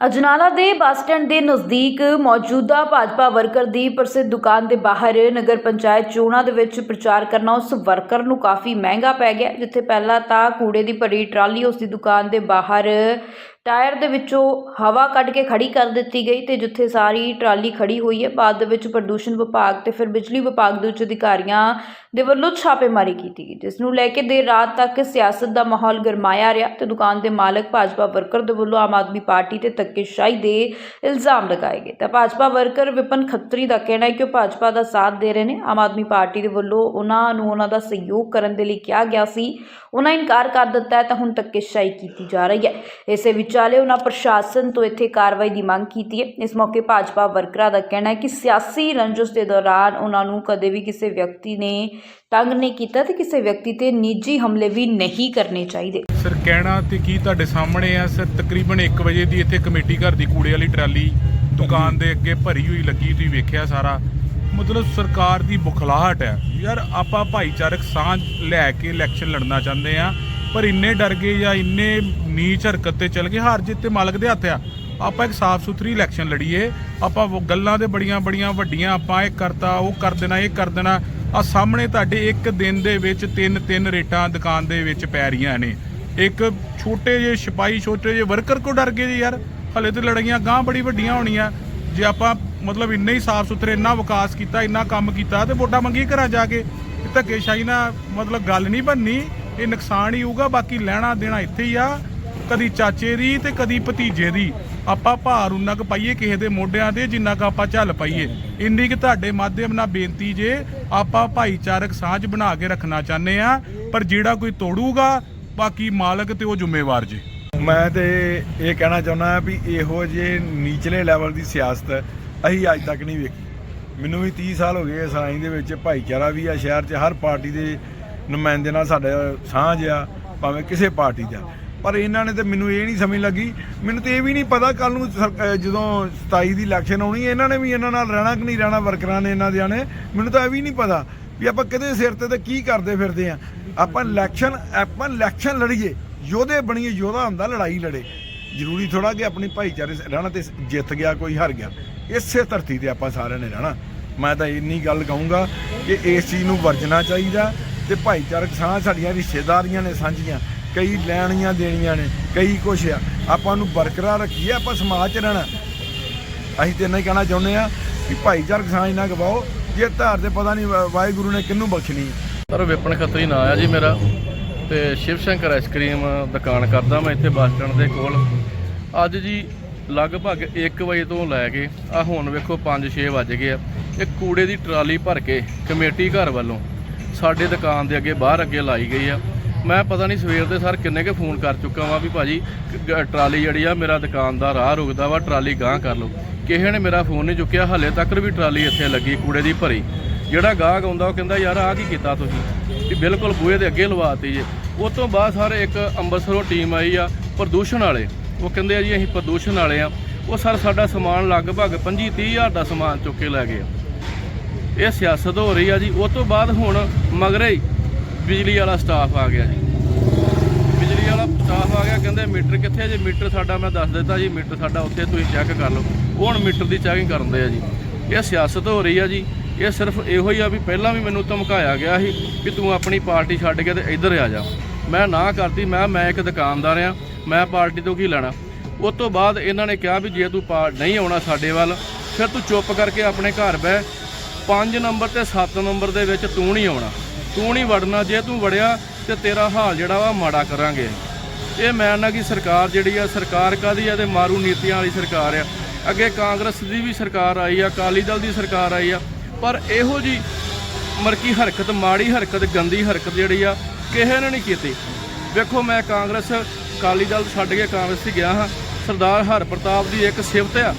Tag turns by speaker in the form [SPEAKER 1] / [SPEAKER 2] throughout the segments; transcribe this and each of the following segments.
[SPEAKER 1] ਅਜਨਾਲਾ ਦੇ bus stand ਦੇ ਨਜ਼ਦੀਕ ਮੌਜੂਦਾ ਭਾਜਪਾ ਵਰਕਰ ਦੀ ਪ੍ਰਸਿੱਧ ਦੁਕਾਨ ਦੇ ਬਾਹਰ ਨਗਰ ਪੰਚਾਇਤ ਚੋਣਾਂ ਦੇ ਵਿੱਚ ਪ੍ਰਚਾਰ ਕਰਨਾ ਉਸ ਵਰਕਰ ਨੂੰ ਕਾਫੀ ਮਹਿੰਗਾ ਪੈ ਗਿਆ, ਜਿੱਥੇ ਪਹਿਲਾਂ ਤਾਂ ਕੂੜੇ ਦੀ ਭਰੀ ਟਰਾਲੀ ਉਸ ਦੀ ਦੁਕਾਨ ਦੇ ਬਾਹਰ ਟਾਇਰ ਦੇ ਵਿੱਚੋਂ ਹਵਾ ਕੱਢ ਕੇ ਖੜੀ ਕਰ ਦਿੱਤੀ ਗਈ ਤੇ ਜਿੱਥੇ ਸਾਰੀ ਟਰਾਲੀ ਖੜੀ ਹੋਈ ਹੈ, ਬਾਅਦ ਦੇ ਵਿੱਚ ਪ੍ਰਦੂਸ਼ਣ ਵਿਭਾਗ ਤੇ ਫਿਰ ਬਿਜਲੀ ਵਿਭਾਗ ਦੇ ਉੱਚ ਅਧਿਕਾਰੀਆਂ ਦੇ ਵੱਲੋਂ ਛਾਪੇਮਾਰੀ ਕੀਤੀ ਗਈ, ਜਿਸ ਨੂੰ ਲੈ ਕੇ ਦੇਰ ਰਾਤ ਤੱਕ ਸਿਆਸਤ ਦਾ ਮਾਹੌਲ ਗਰਮਾਇਆ ਰਿਹਾ ਤੇ ਦੁਕਾਨ ਦੇ ਮਾਲਕ ਭਾਜਪਾ ਵਰਕਰ ਦੇ ਵੱਲੋਂ ਆਮ ਆਦਮੀ ਪਾਰਟੀ ਤੇ ਧੱਕੇਸ਼ਾਹੀ ਦੇ ਇਲਜ਼ਾਮ ਲਗਾਏ ਗਏ। ਤਾਂ ਭਾਜਪਾ ਵਰਕਰ ਵਿਪਨ ਖੱਤਰੀ ਦਾ ਕਹਿਣਾ ਹੈ ਕਿ ਉਹ ਭਾਜਪਾ ਦਾ ਸਾਥ ਦੇ ਰਹੇ ਨੇ। ਆਮ ਆਦਮੀ ਪਾਰਟੀ ਦੇ ਵੱਲੋਂ ਉਹਨਾਂ ਨੂੰ ਉਹਨਾਂ ਦਾ ਸਹਿਯੋਗ ਕਰਨ ਦੇ ਲਈ ਕਿਹਾ ਗਿਆ ਸੀ। ਉਹਨਾਂ ਇਨਕਾਰ ਕਰ ਦਿੱਤਾ ਹੈ, ਤਾਂ ਹੁਣ ਧੱਕੇਸ਼ਾਹੀ ਕੀਤੀ ਜਾ ਰਹੀ ਹੈ। ਇਸੇ ਵਿੱਚ ਵਿਚਾਲੇ ਉਹਨਾਂ ਪ੍ਰਸ਼ਾਸਨ ਤੋਂ ਇੱਥੇ ਕਾਰਵਾਈ ਦੀ ਮੰਗ ਕੀਤੀ ਹੈ। ਇਸ ਮੌਕੇ ਭਾਜਪਾ ਵਰਕਰਾਂ ਦਾ ਕਹਿਣਾ ਹੈ ਕਿ ਸਿਆਸੀ ਰੰਜਿਸ਼ ਦੇ ਦੌਰਾਨ ਉਹਨਾਂ ਨੂੰ ਕਦੇ ਵੀ ਕਿਸੇ ਵਿਅਕਤੀ ਨੇ ਤੰਗ ਨਹੀਂ ਕੀਤਾ ਤੇ ਕਿਸੇ ਵਿਅਕਤੀ ਤੇ ਨਿੱਜੀ ਹਮਲੇ ਵੀ ਨਹੀਂ ਕਰਨੇ ਚਾਹੀਦੇ।
[SPEAKER 2] ਸਰ, ਕਹਿਣਾ ਤੇ ਕੀ ਤੁਹਾਡੇ ਸਾਹਮਣੇ ਆ? ਸਰ, ਤਕਰੀਬਨ 1 ਵਜੇ ਦੀ ਇੱਥੇ ਕਮੇਟੀ ਘਰ ਦੀ ਕੂੜੇ ਵਾਲੀ ਟਰਾਲੀ ਦੁਕਾਨ ਦੇ ਅੱਗੇ ਭਰੀ ਹੋਈ ਲੱਗੀ ਤੁਸੀਂ ਵੇਖਿਆ ਸਾਰਾ। ਮਤਲਬ ਸਰਕਾਰ ਦੀ ਬੁਖਲਾਹਟ ਹੈ। ਯਾਰ, ਆਪਾਂ ਭਾਈਚਾਰਕ ਸਾਂਝ ਲੈ ਕੇ ਇਲੈਕਸ਼ਨ ਲੜਨਾ ਚਾਹੁੰਦੇ ਆ। ਪਰ ਇੰਨੇ ਡਰ ਗਏ ਜਾਂ ਇੰਨੇ ਨੀਚ ਹਰਕਤ ਤੇ ਚੱਲ ਗਏ, ਹਾਰ ਜਿੱਤ ਤੇ ਮਾਲਕ ਦੇ ਹੱਥ ਆ। ਆਪਾਂ ਇੱਕ ਸਾਫ਼ ਸੁਥਰੀ ਇਲੈਕਸ਼ਨ ਲੜੀਏ, ਆਪਾਂ ਉਹ ਗੱਲਾਂ ਦੇ ਬੜੀਆਂ ਬੜੀਆਂ ਵੱਡੀਆਂ, ਆਪਾਂ ਇਹ ਕਰਤਾ, ਉਹ ਕਰ ਦੇਣਾ, ਇਹ ਕਰ ਦੇਣਾ ਆ ਸਾਹਮਣੇ ਤੁਹਾਡੇ ਇੱਕ ਦਿਨ ਦੇ ਵਿੱਚ ਤਿੰਨ ਤਿੰਨ ਰੇਟਾਂ ਦੁਕਾਨ ਦੇ ਵਿੱਚ ਪੈ ਰਹੀਆਂ ਨੇ। ਇੱਕ ਛੋਟੇ ਜਿਹੇ ਸਿਪਾਹੀ, ਛੋਟੇ ਜਿਹੇ ਵਰਕਰ ਕੋ ਡਰ ਗਏ ਜੀ ਯਾਰ, ਹਲੇ ਤੇ ਲੜਾਈਆਂ ਗਾਂ ਬੜੀ ਵੱਡੀਆਂ ਹੋਣੀਆਂ। ਜੇ ਆਪਾਂ ਮਤਲਬ ਇੰਨੇ ਹੀ ਸਾਫ਼ ਸੁਥਰੇ, ਇੰਨਾ ਵਿਕਾਸ ਕੀਤਾ, ਇੰਨਾ ਕੰਮ ਕੀਤਾ ਤੇ ਵੋਟਾਂ ਮੰਗੀ ਘਰਾਂ ਜਾ ਕੇ ਧੱਕੇਸ਼ਾਹੀ ਨਾਲ ਮਤਲਬ ਗੱਲ ਨਹੀਂ ਬੰਨੀ ਇਹ ਨੁਕਸਾਨ ਹੀ ਹੋਊਗਾ, ਬਾਕੀ ਲੈਣਾ ਦੇਣਾ ਇੱਥੇ ਹੀ ਆ, ਕਦੀ ਚਾਚੇ ਦੀ ਤੇ ਕਦੀ ਭਤੀਜੇ ਦੀ। ਆਪਾਂ ਭਾਰ ਉਨਾ ਕੁ ਪਾਈਏ ਕਿਸੇ ਦੇ ਮੋਢਿਆਂ ਤੇ, ਜਿੰਨਾ ਕੁ ਆਪਾਂ ਝੱਲ ਪਾਈਏ। ਇੰਨੀ ਕਿ ਤੁਹਾਡੇ ਮਾਧਿਅਮ ਨਾਲ ਬੇਨਤੀ ਜੇ ਆਪਾਂ ਭਾਈਚਾਰਕ ਸਾਂਝ ਬਣਾ ਕੇ ਰੱਖਣਾ ਚਾਹੁੰਦੇ ਆ, ਪਰ ਜਿਹੜਾ ਕੋਈ ਤੋੜੂਗਾ, ਬਾਕੀ ਮਾਲਕ ਤੇ ਉਹ ਜ਼ਿੰਮੇਵਾਰ ਜੇ।
[SPEAKER 3] ਮੈਂ ਤੇ ਇਹ ਕਹਿਣਾ ਚਾਹੁੰਦਾ ਵੀ ਇਹੋ ਜਿਹੇ ਨੀਚਲੇ ਲੈਵਲ ਦੀ ਸਿਆਸਤ ਅਸੀਂ ਅੱਜ ਤੱਕ ਨਹੀਂ ਵੇਖੀ। ਮੈਨੂੰ ਵੀ 30 ਸਾਲ ਹੋ ਗਏ ਇਸ ਦੇ ਵਿੱਚ, ਭਾਈਚਾਰਾ ਵੀ ਆ ਸ਼ਹਿਰ 'ਚ, ਹਰ ਪਾਰਟੀ ਦੇ ਨੁਮਾਇੰਦੇ ਨਾਲ ਸਾਡੇ ਸਾਂਝ ਆ, ਭਾਵੇਂ ਕਿਸੇ ਪਾਰਟੀ ਦਾ। ਪਰ ਇਹਨਾਂ ਨੇ ਤੇ ਮੈਨੂੰ ਇਹ ਨਹੀਂ ਸਮਝ ਲੱਗੀ। ਮੈਨੂੰ ਤੇ ਇਹ ਵੀ ਨਹੀਂ ਪਤਾ ਕੱਲ ਨੂੰ ਸਰ- ਜਦੋਂ 27 ਦੀ ਇਲੈਕਸ਼ਨ ਆਉਣੀ ਇਹਨਾਂ ਨੇ ਵੀ ਇਹਨਾਂ ਨਾਲ ਰਹਿਣਾ ਕਿ ਨਹੀਂ ਰਹਿਣਾ, ਵਰਕਰਾਂ ਨੇ ਇਹਨਾਂ ਦਿਆਂ ਨੇ, ਮੈਨੂੰ ਤਾਂ ਇਹ ਵੀ ਨਹੀਂ ਪਤਾ ਵੀ ਆਪਾਂ ਕਿਹਦੇ ਸਿਰ ਤੇ ਤੇ ਕੀ ਕਰਦੇ ਫਿਰਦੇ ਆ। ਆਪਾਂ ਇਲੈਕਸ਼ਨ ਆਪਾਂ ਇਲੈਕਸ਼ਨ ਲੜੀਏ, ਯੋਧੇ ਬਣੀਏ, ਯੋਧਾ ਹੁੰਦਾ, ਲੜਾਈ ਲੜੇ। ਜ਼ਰੂਰੀ ਥੋੜਾ ਕਿ ਆਪਣੀ ਭਾਈਚਾਰੇ ਰਹਿਣਾ ਤੇ ਜਿੱਤ ਗਿਆ, ਕੋਈ ਹਾਰ ਗਿਆ। ਇਸੇ ਧਰਤੀ ਤੇ ਆਪਾਂ ਸਾਰਿਆਂ ਨੇ ਰਹਿਣਾ। ਮੈਂ ਤਾਂ ਇੰਨੀ ਗੱਲ ਕਹੂੰਗਾ ਕਿ ਇਸ ਚੀਜ਼ ਨੂੰ ਵਰਜਣਾ ਚਾਹੀਦਾ। ਤੇ ਭਾਈਚਾਰਕ ਸਾਂਝ ਸਾਡੀਆਂ ਰਿਸ਼ਤੇਦਾਰੀਆਂ ਨੇ, ਸਾਂਝੀਆਂ। ਕਈ ਲੈਣੀਆਂ ਦੇਣੀਆਂ ਨੇ, ਕਈ ਕੁਛ ਆ। ਆਪਾਂ ਨੂੰ ਬਰਕਰਾਰ ਰੱਖੀਏ, ਆਪਾਂ ਸਮਾਜ 'ਚ ਰਹਿਣਾ। ਅਸੀਂ ਤੇ ਇੰਨਾ ਹੀ ਕਹਿਣਾ ਚਾਹੁੰਦੇ ਆ ਕਿ ਭਾਈਚਾਰਕ ਸਾਂਝ ਨਾ ਗਵਾਓ। ਜੇ ਧਾਰ ਤੇ ਪਤਾ ਨਹੀਂ ਵਾਹਿਗੁਰੂ ਨੇ ਕਿਹਨੂੰ ਬਖਸ਼ਣੀ ਹੈ।
[SPEAKER 4] ਸਰ, ਵਿਪਨ ਖੱਤਰੀ ਨਾਂ ਆ ਜੀ ਮੇਰਾ। ਤੇ ਸ਼ਿਵ ਸ਼ੰਕਰ ਆਈਸਕ੍ਰੀਮ ਦੁਕਾਨ ਕਰਦਾ ਮੈਂ ਇੱਥੇ ਬੱਸ ਸਟੈਂਡ ਦੇ ਕੋਲ। ਅੱਜ ਜੀ ਲਗਭਗ 1 ਵਜੇ ਤੋਂ ਲੈ ਕੇ ਆ ਹੁਣ ਵੇਖੋ 5-6 ਵੱਜ ਗਏ ਆ। ਇਹ ਕੂੜੇ ਦੀ ਟਰਾਲੀ ਭਰ ਕੇ ਕਮੇਟੀ ਘਰ ਵੱਲੋਂ ਸਾਡੇ ਦੁਕਾਨ ਦੇ ਅੱਗੇ ਬਾਹਰ ਅੱਗੇ ਲਾਈ ਗਈ ਆ। ਮੈਂ ਪਤਾ ਨਹੀਂ ਸਵੇਰ ਦੇ ਸਰ ਕਿੰਨੇ ਕੇ ਫੋਨ ਕਰ ਚੁੱਕਾ ਵਾਂ ਵੀ ਭਾਜੀ, ਗ- ਟਰਾਲੀ ਜਿਹੜੀ ਆ ਮੇਰਾ ਦੁਕਾਨ ਦਾ ਰਾਹ ਰੁਕਦਾ ਵਾ, ਟਰਾਲੀ ਗਾਂਹ ਕਰ ਲਓ। ਕਿਸੇ ਨੇ ਮੇਰਾ ਫੋਨ ਨਹੀਂ ਚੁੱਕਿਆ, ਹਲੇ ਤੱਕ ਵੀ ਟਰਾਲੀ ਇੱਥੇ ਲੱਗੀ, ਕੂੜੇ ਦੀ ਭਰੀ। ਜਿਹੜਾ ਗਾਹਕ ਆਉਂਦਾ ਉਹ ਕਹਿੰਦਾ, ਯਾਰ, ਆਹ ਕੀ ਕੀਤਾ ਤੁਸੀਂ? ਵੀ ਬਿਲਕੁਲ ਬੂਹੇ ਦੇ ਅੱਗੇ ਲਵਾਤੀ ਜੇ। ਉਸ ਤੋਂ ਬਾਅਦ ਸਰ ਇੱਕ ਅੰਮ੍ਰਿਤਸਰੋਂ ਟੀਮ ਆਈ ਆ, ਪ੍ਰਦੂਸ਼ਣ ਵਾਲੇ। ਉਹ ਕਹਿੰਦੇ ਆ ਜੀ, ਅਸੀਂ ਪ੍ਰਦੂਸ਼ਣ ਵਾਲੇ ਆ। ਉਹ ਸਰ ਸਾਡਾ ਸਮਾਨ ਲਗਭਗ 25 30 ਹਜ਼ਾਰ ਦਾ ਸਮਾਨ ਚੁੱਕ ਕੇ ਲੈ ਗਏ ਆ। ਇਹ ਸਿਆਸਤ ਹੋ ਰਹੀ ਆ ਜੀ। ਉਸ ਤੋਂ ਬਾਅਦ ਹੁਣ ਮਗਰੇ ਹੀ ਬਿਜਲੀ ਵਾਲਾ ਸਟਾਫ ਆ ਗਿਆ ਜੀ। ਬਿਜਲੀ ਵਾਲਾ ਸਟਾਫ ਆ ਗਿਆ, ਕਹਿੰਦੇ ਮੀਟਰ ਕਿੱਥੇ ਆ ਜੀ? ਮੀਟਰ ਸਾਡਾ ਮੈਂ ਦੱਸ ਦਿੱਤਾ ਜੀ, ਮੀਟਰ ਸਾਡਾ ਉੱਥੇ, ਤੁਸੀਂ ਚੈੱਕ ਕਰ ਲਓ। ਉਹ ਹੁਣ ਮੀਟਰ ਦੀ ਚੈਕਿੰਗ ਕਰਦੇ ਆ ਜੀ। ਇਹ ਸਿਆਸਤ ਹੋ ਰਹੀ ਆ ਜੀ। ਇਹ ਸਿਰਫ ਇਹੋ ਹੀ ਆ ਵੀ ਪਹਿਲਾਂ ਵੀ ਮੈਨੂੰ ਧਮਕਾਇਆ ਗਿਆ ਸੀ ਕਿ ਤੂੰ ਆਪਣੀ ਪਾਰਟੀ ਛੱਡ ਕੇ ਤੇ ਇੱਧਰ ਆ ਜਾ। ਮੈਂ ਨਾ ਕਰਤੀ ਮੈਂ ਮੈਂ ਇੱਕ ਦੁਕਾਨਦਾਰ ਆ। ਮੈਂ ਪਾਰਟੀ ਤੋਂ ਕੀ ਲੈਣਾ? ਉਸ ਤੋਂ ਬਾਅਦ ਇਹਨਾਂ ਨੇ ਕਿਹਾ ਵੀ ਜੇ ਤੂੰ ਪਾ- ਨਹੀਂ ਆਉਣਾ ਸਾਡੇ ਵੱਲ, ਫਿਰ ਤੂੰ ਚੁੱਪ ਕਰਕੇ ਆਪਣੇ ਘਰ ਬਹਿ। 5 ਨੰਬਰ ਤੇ 7 ਨੰਬਰ ਦੇ ਵਿੱਚ ਤੂੰ ਨਹੀਂ ਆਉਣਾ। ਤੂੰ ਨਹੀਂ ਵੜਨਾ, ਜੇ ਤੂੰ ਵੜਿਆ ਤੇ ਤੇਰਾ ਹਾਲ ਜਿਹੜਾ ਵਾ ਮਾੜਾ ਕਰਾਂਗੇ। ਇਹ ਮੈਂ ਨਾ ਕਿ ਸਰਕਾਰ ਜਿਹੜੀ ਆ, ਸਰਕਾਰ ਕਾਦੀ ਆ ਤੇ ਮਾਰੂ ਨੀਤੀਆਂ ਵਾਲੀ ਸਰਕਾਰ ਆ। ਅੱਗੇ ਕਾਂਗਰਸ ਦੀ ਵੀ ਸਰਕਾਰ ਆਈ ਆ, ਅਕਾਲੀ ਦਲ ਦੀ ਸਰਕਾਰ ਆਈ ਆ, ਪਰ ਇਹੋ ਜੀ ਮਰਕੀ ਹਰਕਤ, ਮਾੜੀ ਹਰਕਤ, ਗੰਦੀ ਹਰਕਤ ਜਿਹੜੀ ਆ, ਕਿਸੇ ਨੇ ਨਹੀਂ ਕੀਤੀ। ਵੇਖੋ ਮੈਂ ਕਾਂਗਰਸ, ਅਕਾਲੀ ਦਲ ਛੱਡ ਕੇ ਕਾਂਗਰਸ 'ਚ ਗਿਆ ਹਾਂ। ਸਰਦਾਰ ਹਰਪ੍ਰਤਾਪ ਦੀ ਇੱਕ ਸਿਫਤ ਆ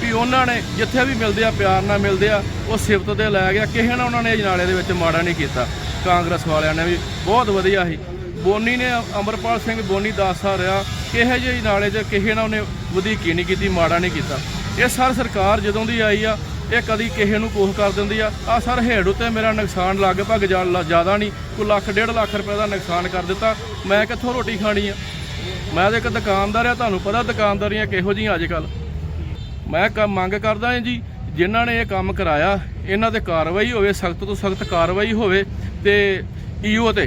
[SPEAKER 4] ਵੀ ਉਹਨਾਂ ਨੇ ਜਿੱਥੇ ਵੀ ਮਿਲਦੇ ਆ, ਪਿਆਰ ਨਾਲ ਮਿਲਦੇ ਆ ਉਹ ਸਿਫਤ ਤੇ ਲੈ ਗਿਆ। ਕਿਸੇ ਨੇ ਉਹਨਾਂ ਨੇ ਅਜਨਾਲੇ ਦੇ ਵਿੱਚ ਮਾੜਾ ਨਹੀਂ ਕੀਤਾ। ਕਾਂਗਰਸ ਵਾਲਿਆਂ ਨੇ ਵੀ ਬਹੁਤ ਵਧੀਆ ਸੀ। ਬੋਨੀ ਨੇ ਅਮਰਪਾਲ ਸਿੰਘ ਬੋਨੀ ਦਾਸਾ ਰਿਹਾ। ਕਿਹੇ ਜਿਹੇ ਨਾਲੇ 'ਚ ਕਿਸੇ ਨਾਲ ਉਹਨੇ ਵਧੀਕੀ ਨਹੀਂ ਕੀਤੀ, ਮਾੜਾ ਨਹੀਂ ਕੀਤਾ। ਇਹ ਸਰ ਸਰਕਾਰ ਜਦੋਂ ਦੀ ਆਈ ਆ, ਇਹ ਕਦੀ ਕਿਸੇ ਨੂੰ ਕੋਹ ਕਰ ਦਿੰਦੀ ਆ। ਆ ਸਰ ਹੇੜ ਉੱਤੇ ਮੇਰਾ ਨੁਕਸਾਨ ਲਗਭਗ ਜ਼ਿਆਦਾ ਨਹੀਂ, ਕੋਈ ਲੱਖ, ਡੇਢ ਲੱਖ ਰੁਪਏ ਦਾ ਨੁਕਸਾਨ ਕਰ ਦਿੱਤਾ। ਮੈਂ ਕਿੱਥੋਂ ਰੋਟੀ ਖਾਣੀ ਆ? ਮੈਂ ਤਾਂ ਇੱਕ ਦੁਕਾਨਦਾਰ ਆ, ਤੁਹਾਨੂੰ ਪਤਾ ਦੁਕਾਨਦਾਰੀਆਂ ਕਿਹੋ ਜਿਹੀਆਂ ਅੱਜ ਕੱਲ ਮੈਂ ਕ, ਮੰਗ ਕਰਦਾ ਹਾਂ ਜੀ ਜਿਨ੍ਹਾਂ ਨੇ ਇਹ ਕੰਮ ਕਰਾਇਆ, ਇਹਨਾਂ ਤੇ ਕਾਰਵਾਈ ਹੋਵੇ, ਸਖਤ ਤੋਂ ਸਖਤ ਕਾਰਵਾਈ ਹੋਵੇ ਤੇ ਈਓ ਤੇ,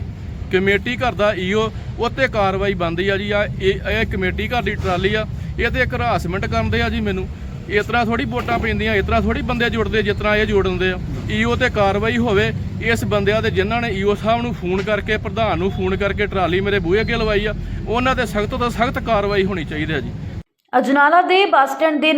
[SPEAKER 4] ਕਮੇਟੀ ਘਰ ਦਾ ਈਓ, ਉੱਤੇ ਕਾਰਵਾਈ ਬੰਦੀ ਆ ਜੀ, ਆ ਇਹ ਕਮੇਟੀ ਘਰ ਦੀ ਟਰਾਲੀ ਆ, ਇਹ ਤੇ ਇੱਕ ਹਰਾਸਮੈਂਟ ਕਰਦੇ ਆ ਜੀ ਮੈਨੂੰ। ਇਸ ਤਰ੍ਹਾਂ ਥੋੜੀ ਵੋਟਾਂ ਪੈਂਦੀਆਂ, ਇਸ ਤਰ੍ਹਾਂ ਥੋੜੀ ਬੰਦੇ ਜੁੜਦੇ, ਜਿਸ ਤਰ੍ਹਾਂ ਇਹ ਜੁੜ ਦਿੰਦੇ ਆ। ਈਓ ਤੇ ਕਾਰਵਾਈ ਹੋਵੇ, ਇਸ ਬੰਦਿਆਂ ਦੇ ਜਿਨ੍ਹਾਂ ਨੇ ਈਓ ਸਾਹਿਬ ਨੂੰ ਫੋਨ ਕਰਕੇ, ਪ੍ਰਧਾਨ ਨੂੰ ਫੋਨ ਕਰਕੇ ਟਰਾਲੀ ਮੇਰੇ ਬੂਹੇ ਅੱਗੇ ਲਵਾਈ ਆ, ਉਹਨਾਂ ਤੇ ਸਖਤ ਤੋਂ ਸਖਤ ਕਾਰਵਾਈ ਹੋਣੀ ਚਾਹੀਦੀ ਹੈ ਜੀ।
[SPEAKER 1] ਅਜਨਾਲਾ ਦੇ ਬੱਸ ਸਟੈਂਡ ਦੇ